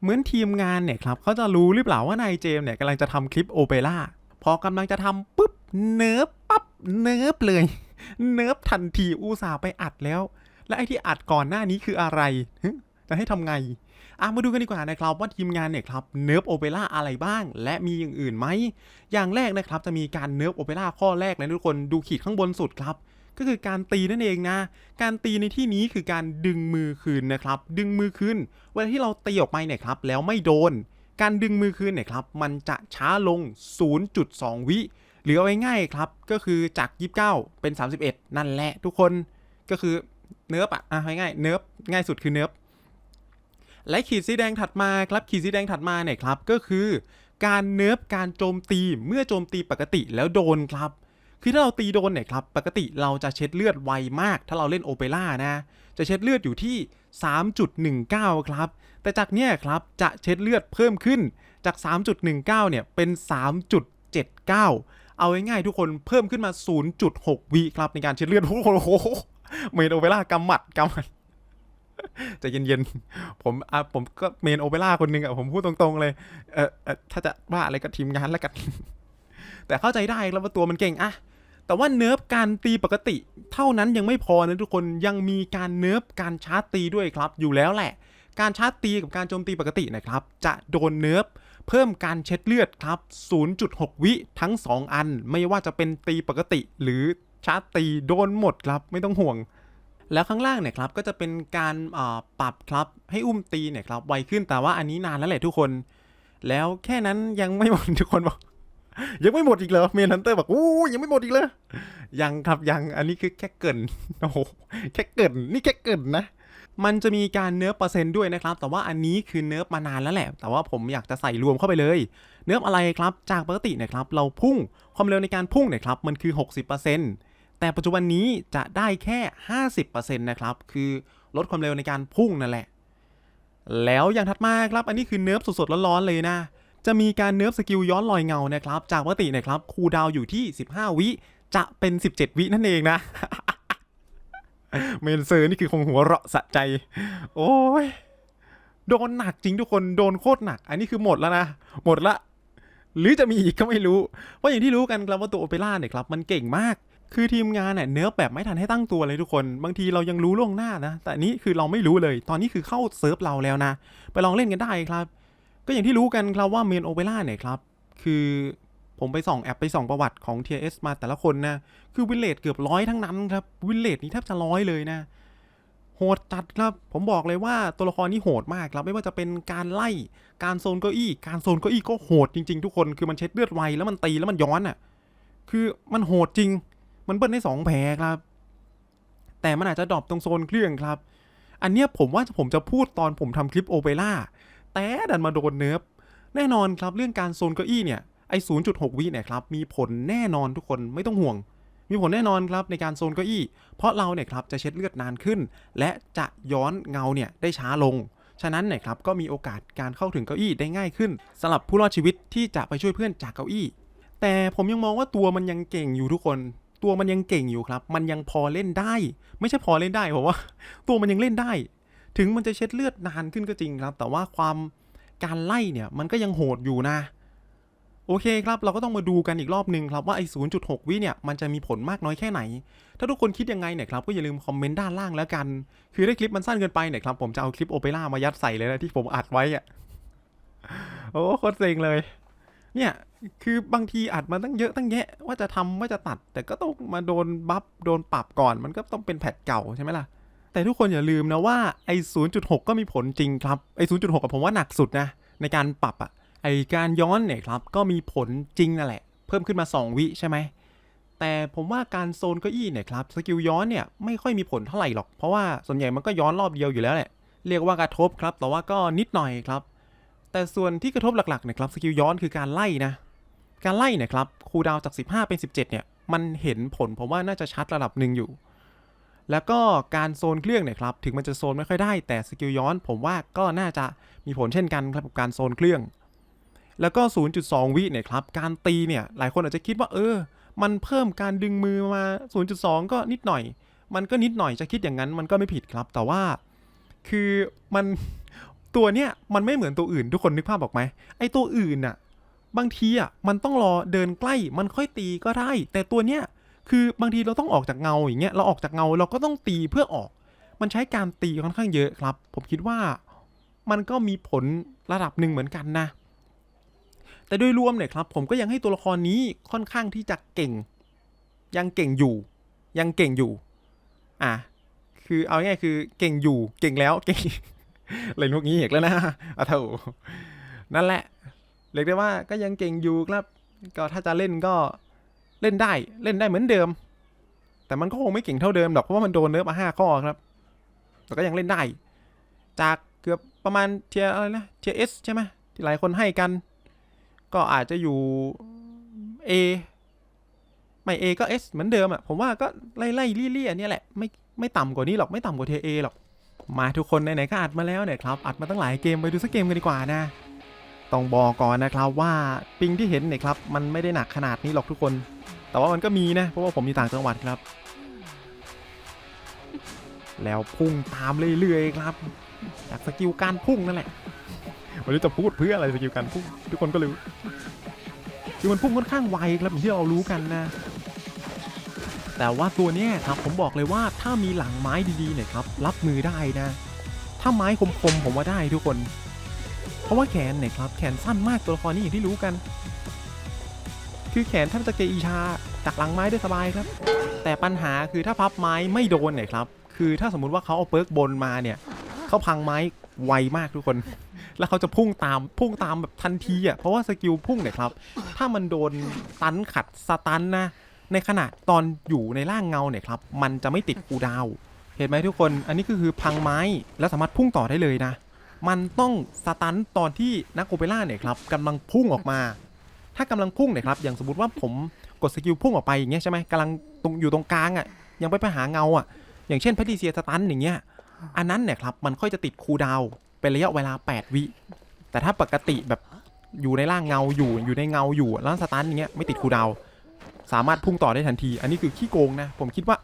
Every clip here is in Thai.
เหมือนทีมงานเนี่ยครับเขาจะรู้หรือเปล่าว่านายเจมส์เนี่ยกำลังจะทำคลิปโอเปร่าพอกำลังจะทำปุ๊บเนิร์ฟปั๊บเนิร์ฟเลย เนิร์ฟทันทีอุตส่าห์ไปอัดแล้ว และไอที่อัดก่อนหน้านี้คืออะไรจะให้ทำไงอะมาดูกันดีกว่านะครับว่าทีมงานเนี่ยครับเนิร์ฟโอเปร่าอะไรบ้าง และมีอย่างอื่นไหมอย่างแรกนะครับจะมีการเนิร์ฟโอเปร่าข้อแรกเลยทุกคนดูขีดข้างบนสุดครับ ก็คือการตีนั่นเองนะ การตีในที่นี้คือการดึงมือคืนนะครับ ดึงมือคืน เวลาที่เราตีออกไปเนี่ยครับ แล้วไม่โดน การดึงมือคืนเนี่ยครับ มันจะช้าลง 0.2 วิ หรือเอาง่ายๆครับ ก็คือจาก 29 เป็น 31 นั่นแหละทุกคน ก็คือเนิร์ฟอะอะง่ายๆเนิร์ฟง่ายสุดคือเนิร์ฟและขีดสีแดงถัดมาครับขีดสีแดงถัดมาเนี่ยครับก็คือ การเนิร์ฟการโจมตีเมื่อโจมตีปกติแล้วโดนครับ คือถ้าเราตีโดนเนี่ยครับ ปกติเราจะเช็ดเลือดไวมาก ถ้าเราเล่นโอเปร่านะ จะเช็ดเลือดอยู่ที่ 3.19 ครับ แต่จากเนี้ยครับจะเช็ดเลือดเพิ่มขึ้นจาก 3.19 เนี่ยเป็น 3.79 เอาง่ายๆทุกคนเพิ่มขึ้นมา 0.6 วิครับในการเช็ดเลือดโอ้โหเมนโอเปร่ากำหมัดกำหมัดจะเย็นๆ ผมอะผมก็เมนโอเปร่าคนหนึ่งอะผมพูดตรงๆเลยเออเออถ้าจะว่าอะไรก็ทีมงานแล้วกัน แต่เข้าใจได้แล้วว่าตัวมันเก่งอะ แต่ว่าเนิร์ฟการตีปกติ เท่านั้นยังไม่พอนะทุกคนยังมีการเนิร์ฟการชาร์จตีด้วยครับ อยู่แล้วแหละ การชาร์จตีกับการโจมตีปกตินะครับ จะโดนเนิร์ฟเพิ่มการเช็ดเลือดครับ 0.6 วิทั้ง 2 อัน ไม่ว่าจะเป็นตีปกติ หรือชาร์จตีโดนหมดครับไม่ต้องห่วงแล้วข้างล่างเนี่ยครับก็จะเป็นการาปรับครับให้อุ้มตีเนี่ยครับไวขึ้นแต่ว่าอันนี้นานแล้วแหละทุกคน แล้วแค่นั้นยังไม่หมดทุกคนบอก ยังไม่หมดอีกเหรอเมนฮันเตอร์บอกอู้ยังไม่หมดอีกเลยยังครับยังอันนี้คือแค่เกินโอ้โหแค่เกินนี่แค่เกินนะมันจะมีการเนิร์ฟเปอร์เซ็นต์ด้วยนะครับ แต่ว่าอันนี้คือเนิร์ฟมานานแล้วแหละ แต่ว่าผมอยากจะใส่รวมเข้าไปเลย เนิร์ฟอะไรครับ จากปกติเนะครับ เราพุ่ง ความเร็วในการพุ่งเนี่ยครับ มันคือ 60%แต่ปัจจุบันนี้จะได้แค่ 50%นะครับ คือลดความเร็วในการพุ่งนั่นแหละ แล้วอย่างถัดมาครับ อันนี้คือเนิร์ฟสดๆร้อนๆเลยนะ จะมีการเนิร์ฟสกิลย้อนลอยเงานะครับ จากปกตินะครับคูดาวอยู่ที่ 15 วิ จะเป็น 17 วินั่นเองนะ เมนเซอร์นี่คือคงหัวเราะสะใจ โอ้ย โดนหนักจริงทุกคนโดนโคตรหนัก อันนี้คือหมดแล้วนะ หมดละ หรือจะมีอีกก็ไม่รู้ เพราะอย่างที่รู้กันครับว่าตัวโอเปร่าเนี่ยครับมันเก่งมากคือทีมงานเนี่ยเนิร์ฟแบบไม่ทันให้ตั้งตัวเลยทุกคน บางทีเรายังรู้ล่วงหน้านะ แต่นี้คือเราไม่รู้เลย ตอนนี้คือเข้าเซิร์ฟเราแล้วนะ ไปลองเล่นกันได้ครับ ก็อย่างที่รู้กันครับว่าเมนโอเปร่าเนี่ยครับ คือผมไปส่องแอปไปส่องประวัติของ TS มาแต่ละคนนะ คือวินเลดเกือบร้อยทั้งนั้นครับ วินเลดนี่แทบจะร้อยเลยนะ โหดจัดครับ ผมบอกเลยว่าตัวละครนี้โหดมากครับ ไม่ว่าจะเป็นการไล่ การโซนเก้าอี้ การโซนเก้าอี้ก็โหดจริงๆ ทุกคน คือมันเช็ดเลือดไวแล้วมันตีแล้วมันย้อนอะ คือมันโหดจริง มันเบิ้ลได้สองแผลครับ แต่มันอาจจะดรอปตรงโซนเครื่องครับ อันเนี้ยผมว่าผมจะพูดตอนผมทำคลิปโอเปร่า แต่ดันมาโดนเนิร์ฟแน่นอนครับเรื่องการโซนเก้าอี้เนี่ยไอ้0.6วิเนี่ยครับมีผลแน่นอนทุกคนไม่ต้องห่วง มีผลแน่นอนครับในการโซนเก้าอี้เพราะเราเนี่ยครับจะเช็ดเลือดนานขึ้น และจะย้อนเงาเนี่ยได้ช้าลงฉะนั้นเนี่ยครับก็มีโอกาสการเข้าถึงเก้าอี้ได้ง่ายขึ้นสำหรับผู้รอดชีวิตที่จะไปช่วยเพื่อนจากเก้าอี้ แต่ผมยังมองว่าตัวมันยังเก่งอยู่ทุกคน ตัวมันยังเก่งอยู่ครับ มันยังพอเล่นได้ ไม่ใช่พอเล่นได้ผมว่า ตัวมันยังเล่นได้ ถึงมันจะเช็ดเลือดนานขึ้นก็จริงครับ แต่ว่าความการไล่เนี่ยมันก็ยังโหดอยู่นะ โอเคครับ เราก็ต้องมาดูกันอีกรอบหนึ่งครับว่าไอ้ 0.6 วิเนี่ยมันจะมีผลมากน้อยแค่ไหน ถ้าทุกคนคิดยังไงเนี่ยครับก็อย่าลืมคอมเมนต์ด้านล่างแล้วกัน คือถ้าคลิปมันสั้นเกินไปเนี่ยครับผมจะเอาคลิปโอเปร่ามายัดใส่เลยนะที่ผมอัดไว้อะโอ้โคตรเซ็งเลย เนี่ยคือบางทีอัดมาตั้งเยอะตั้งแยะว่าจะทำว่าจะตัด แต่ก็ต้องมาโดนบัฟโดนปรับก่อน มันก็ต้องเป็นแพทเก่าใช่ไหมล่ะ แต่ทุกคนอย่าลืมนะว่าไอ้0.6ก็มีผลจริงครับ ไอ้0.6กับผมว่าหนักสุดนะ ในการปรับอะไอ้การย้อนเนี่ยครับ ก็มีผลจริงนั่นแหละ เพิ่มขึ้นมา 2 วิใช่ไหม แต่ผมว่าการโซนเก้าอี้เนี่ยครับ สกิลย้อนเนี่ยไม่ค่อยมีผลเท่าไหร่หรอก เพราะว่าส่วนใหญ่มันก็ย้อนรอบเดียวอยู่แล้วแหละ เรียกว่ากระทบครับ แต่ว่าก็นิดหน่อยครับ แต่ส่วนที่กระทบหลักๆเนี่ยครับสกิลย้อนคือการไล่นะ การไล่เนี่ยครับ คูดาวจาก 15 เป็น 17 เนี่ย มันเห็นผลผมว่าน่าจะชัดระดับหนึ่งอยู่ แล้วก็การโซนเครื่องเนี่ยครับถึงมันจะโซนไม่ค่อยได้แต่สกิลย้อน ผมว่าก็น่าจะมีผลเช่นกันครับกับการโซนเครื่อง แล้วก็ 0.2 วิเนี่ยครับการตีเนี่ยหลายคนอาจจะคิดว่าเออ มันเพิ่มการดึงมือมา 0.2 ก็นิดหน่อย มันก็นิดหน่อยจะคิดอย่างนั้นมันก็ไม่ผิดครับ แต่ว่าคือมันตัวเนี้ยมันไม่เหมือนตัวอื่นทุกคนนึกภาพออกไหมไอตัวอื่นน่ะบางทีอะมันต้องรอเดินใกล้มันค่อยตีก็ได้ แต่ตัวเนี้ย คือบางทีเราต้องออกจากเงาอย่างเงี้ยเราออกจากเงาเราก็ต้องตีเพื่อออก มันใช้การตีค่อนข้างเยอะครับ ผมคิดว่ามันก็มีผลระดับหนึ่งเหมือนกันนะ แต่โดยรวมเนี่ยครับ ผมก็ยังให้ตัวละครนี้ค่อนข้างที่จะเก่ง ยังเก่งอยู่ ยังเก่งอยู่ อะคือเอาง่ายคือเก่งอยู่เก่งแล้วเก่งอะไรพวกนี้อีกแล้วนะอะเท่านั่นแหละเรียกได้ว่าก็ยังเก่งอยู่ครับ ก็ถ้าจะเล่นก็ เล่นได้เล่นได้เหมือนเดิม แต่มันก็คงไม่เก่งเท่าเดิมหรอกเพราะว่ามันโดนเนิร์ฟมาห้าข้อครับ แต่ก็ยังเล่นได้ จากเกือบประมาณเทียอะไรนะเทียเอสใช่ไหมที่หลายคนให้กัน ก็อาจจะอยู่ A ไม่ A ก็ S เหมือนเดิมอะผมว่าก็ไล่ไล่เลี่ยๆเนี่ยแหละไม่ไม่ต่ำกว่านี้หรอกไม่ต่ำกว่าเทีย A หรอก มาทุกคนไหนๆก็อัดมาแล้วเนี่ยครับ อัดมาตั้งหลายเกมไปดูสักเกมกันดีกว่านะต้องบอกก่อนนะครับว่าปิงที่เห็นเนี่ยครับ มันไม่ได้หนักขนาดนี้หรอกทุกคน แต่ว่ามันก็มีนะ เพราะว่าผมอยู่ต่างจังหวัดครับ แล้วพุ่งตามเรื่อยๆครับจากสกิลการพุ่งนั่นแหละไม่รู้จะพูดเพื่ออะไรสกิลการพุ่งทุกคนก็รู้คือมันพุ่งค่อนข้างไวครับอย่างที่เรารู้กันนะ แต่ว่าตัวเนี้ยครับผมบอกเลยว่าถ้ามีหลังไม้ดีๆเนี่ยครับรับมือได้นะ ถ้าไม้คมๆผมว่าได้ทุกคน เพราะว่าแขนเนี่ยครับแขนสั้นมากตัวละครนี้อย่างที่รู้กัน คือแขนแทบจะเกอีชาจากหลังไม้ได้สบายครับ แต่ปัญหาคือถ้าพับไม้ไม่โดนเนี่ยครับ คือถ้าสมมุติว่าเขาเอาเปิร์กบนมาเนี่ยเขาพังไม้ไวมากทุกคน แล้วเขาจะพุ่งตามพุ่งตามแบบทันทีอะเพราะว่าสกิลพุ่งเนี่ยครับ ถ้ามันโดนตันขัดสตันนะในขณะตอนอยู่ในร่างเงาเนี่ยครับ มันจะไม่ติดคูดาว เห็นไหมทุกคน อันนี้ก็คือพังไม้แล้วสามารถพุ่งต่อได้เลยนะ มันต้องสตันตอนที่นักโอเปร่าเนี่ยครับกำลังพุ่งออกมา ถ้ากำลังพุ่งเนี่ยครับ อย่างสมมติว่าผมกดสกิลพุ่งออกไปอย่างเงี้ยใช่ไหมกำลังตรงอยู่ตรงกลางอะ ยังไปไปหาเงาอะ อย่างเช่นแพทริเซียสตันอย่างเงี้ย อันนั้นเนี่ยครับ มันค่อยจะติดคูดาวเป็นระยะเวลา 8 วิ แต่ถ้าปกติแบบอยู่ในร่างเงาอยู่ อยู่ในเงาอยู่แล้วสตันอย่างเงี้ยไม่ติดคูดาว สามารถพุ่งต่อได้ทันที อันนี้คือขี้โกงนะ ผมคิดว่า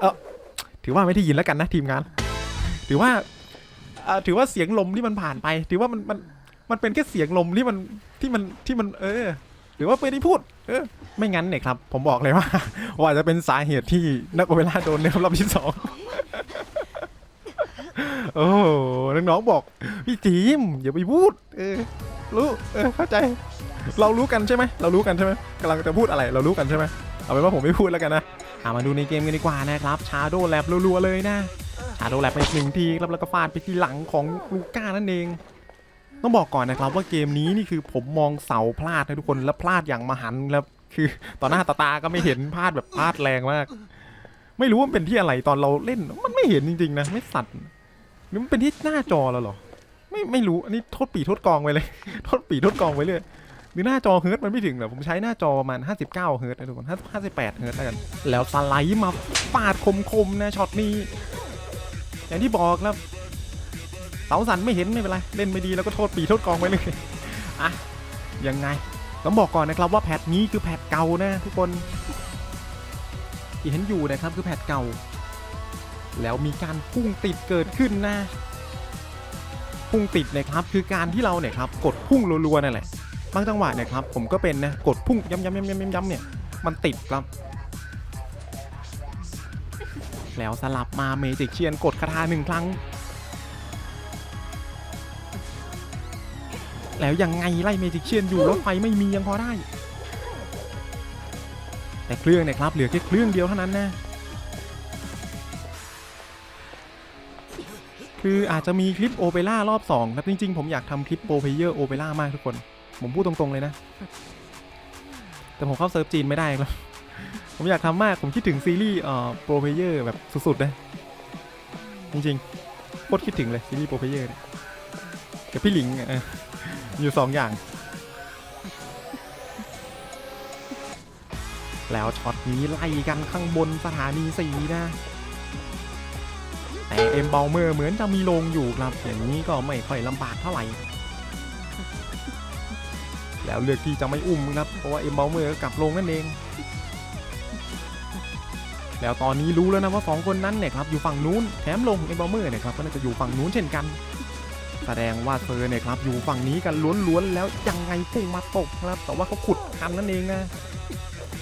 เออถือว่าไม่ได้ยินแล้วกันนะทีมงาน ถือว่าถือว่าเสียงลมที่มันผ่านไป ถือว่ามันมัน มันเป็นแค่เสียงลมที่มันที่มันที่มันเออ หรือว่าไม่ได้พูด เออ ไม่งั้นเนี่ยครับ ผมบอกเลยว่า ว่าจะเป็นสาเหตุที่นักเวลาโดนในรอบที่สองโอ้หน้องๆบอก พี่ทีมอย่าไปพูด เออ รู้เออเข้าใจ เรารู้กันใช่ไหมเรารู้กันใช่ไหมกำลังจะพูดอะไร เรารู้กันใช่ไหมเอาเป็นว่าผมไม่พูดแล้วกันนะอะมาดูในเกมกันดีกว่านะครับชาโดแลบรัวๆเลยนะชาโดแลบไปหนึ่งทีครับแล้วก็ฟาดไปที่หลังของลูก้านั่นเอง ต้องบอกก่อนนะครับว่าเกมนี้นี่คือผมมองเสาพลาดนะทุกคนแล้วพลาดอย่างมหันแล้วคือต่อหน้าต่อตาก็ไม่เห็นพลาดแบบพลาดแรงมาก ไม่รู้ว่าเป็นที่อะไรตอนเราเล่นมันไม่เห็นจริงๆนะไม่สั่นหรือมันเป็นที่หน้าจอเราเหรอ ไม่ไม่รู้อันนี้โทษปีโทษกองไว้เลยโทษปีโทษกองไว้เลยหรือหน้าจอเฮิร์ตมันไม่ถึงเหรอผมใช้หน้าจอประมาณ59เฮิร์ตนะทุกคน58เฮิร์ตแล้วกันแล้วสไลด์มาปาดคมๆนะช็อตนี้อย่างที่บอกครับ เสาสันไม่เห็นไม่เป็นไร เล่นไม่ดีแล้วก็โทษปีโทษกองไว้เลยอะยังไงต้องบอกก่อนนะครับว่าแพทนี้คือแพทเก่านะทุกคนที่เห็นอยู่นะครับคือแพทเก่า แล้วมีการพุ่งติดเกิดขึ้นนะพุ่งติดนะครับคือการที่เราเนี่ยครับกดพุ่งรัวๆนั่นแหละบางจังหวะเนี่ยครับผมก็เป็นนะกดพุ่งย้ำๆๆๆๆๆเนี่ยมันติดครับ แล้วสลับมาเมจิกเชียนกดคาถาหนึ่งครั้ง แล้วยังไงไล่เมจิกเชียนอยู่รถไฟไม่มียังพอได้ แต่เครื่องเนี่ยครับเหลือแค่เครื่องเดียวเท่านั้นนะคืออาจจะมีคลิปโอเปร่ารอบ2ครับจริง ๆ ผมอยากทำคลิปโปรเพเยอร์โอเปร่ามากทุกคน ผมพูดตรงๆเลยนะ แต่ผมเข้าเซิร์ฟจีนไม่ได้ครับผมอยากทำมากผมคิดถึงซีรีส์เอ่อโปรเพเยอร์แบบสุดๆเลยจริงๆโคตรคิดถึงเลยซีรีส์โปรเพเยอร์เนี่ยกับพี่หลิง อยู่สองอย่าง แล้วช็อตนี้ไล่กันข้างบนสถานีสีนะ แต่เอ็มเบลเมอร์เหมือนจะมีลงอยู่ครับ อย่างนี้ก็ไม่ค่อยลำบากเท่าไหร่ แล้วเลือกที่จะไม่อุ้มครับ เพราะว่าเอ็มเบลเมอร์กลับลงนั่นเองแล้วตอนนี้รู้แล้วนะว่าสองคนนั้นเนี่ยครับอยู่ฝั่งนู้นแถมลงเอ็มบอมเมอร์เนี่ยครับก็น่าจะอยู่ฝั่งนู้นเช่นกัน แสดงว่าเซอเนี่ยครับอยู่ฝั่งนี้กันล้วนๆแล้วยังไงพุ่งมาตกครับ แต่ว่าเขาขุดทันนั่นเองนะ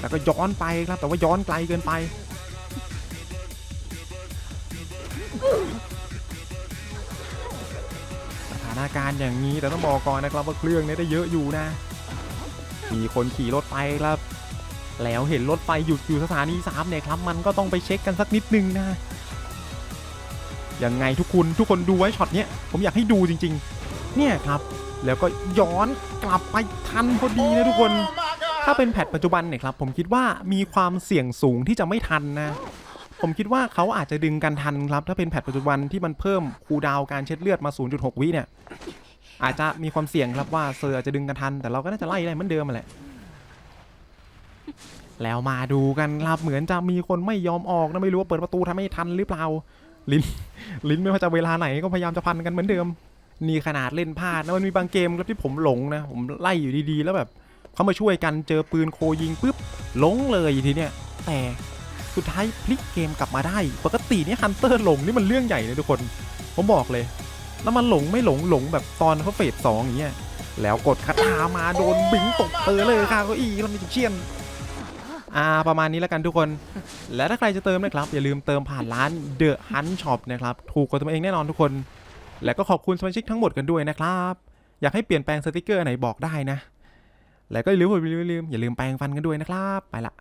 แล้วก็ย้อนไปครับ แต่ว่าย้อนไกลเกินไปสถานการณ์อย่างนี้แต่ต้องบอกก่อนนะครับว่าเครื่องเนี้ได้เยอะอยู่นะ มีคนขี่รถไปครับ แล้วเห็นรถไฟหยุดอยู่สถานีสามเนี่ยครับ มันก็ต้องไปเช็คกันสักนิดนึงนะ ยังไงทุกคนทุกคนดูไว้ช็อตเนี้ยผมอยากให้ดูจริง ๆ เนี่ยครับ แล้วก็ย้อนกลับไปทันพอดีนะทุกคน ถ้าเป็นแพทปัจจุบันเนี่ยครับผมคิดว่ามีความเสี่ยงสูงที่จะไม่ทันนะ ผมคิดว่าเขาอาจจะดึงกันทันครับ ถ้าเป็นแพทปัจจุบันที่มันเพิ่มคูดาวการเช็ดเลือดมา 0.6 วิเนี่ยอาจจะมีความเสี่ยงครับว่าเซอร์อาจจะดึงกันทัน แต่เราก็น่าจะไล่ได้เหมือนเดิมมาแหละแล้วมาดูกันครับเหมือนจะมีคนไม่ยอมออกนะไม่รู้ว่าเปิดประตูทำไม่ทันหรือเปล่า ลิ้น ลิ้นไม่ว่าจะเวลาไหนก็พยายามจะพันกันเหมือนเดิม นี่ขนาดเล่นพลาดนะมันมีบางเกมครับที่ผมหลงนะ ผมไล่อยู่ดีๆ แล้วแบบเขามาช่วยกันเจอปืนโคยิงปุ๊บหลงเลยทีเนี้ยแต่สุดท้ายพลิกเกมกลับมาได้ ปกตินี่ฮันเตอร์หลงนี่มันเรื่องใหญ่เลยทุกคน ผมบอกเลย แล้วมันหลงไม่หลงหลงแบบตอนเขาเฟสสองอย่างเงี้ยแล้วกดคาถามาโดนบิงตกเตอเลยค่ะเก็อีแล้วมีเชียน อ่าประมาณนี้แล้วกันทุกคน และถ้าใครจะเติมนะครับ อย่าลืมเติมผ่านร้าน The Hunt Shop นะครับ ถูกกว่าตัวเองแน่นอนทุกคน และก็ขอบคุณสมาชิกทั้งหมดกันด้วยนะครับ อยากให้เปลี่ยนแปลงสติกเกอร์ไหนบอกได้นะ แล้วก็อย่าลืมอย่าลืมอย่าลืมอย่าลืมแปลงฟันกันด้วยนะครับ ไปละ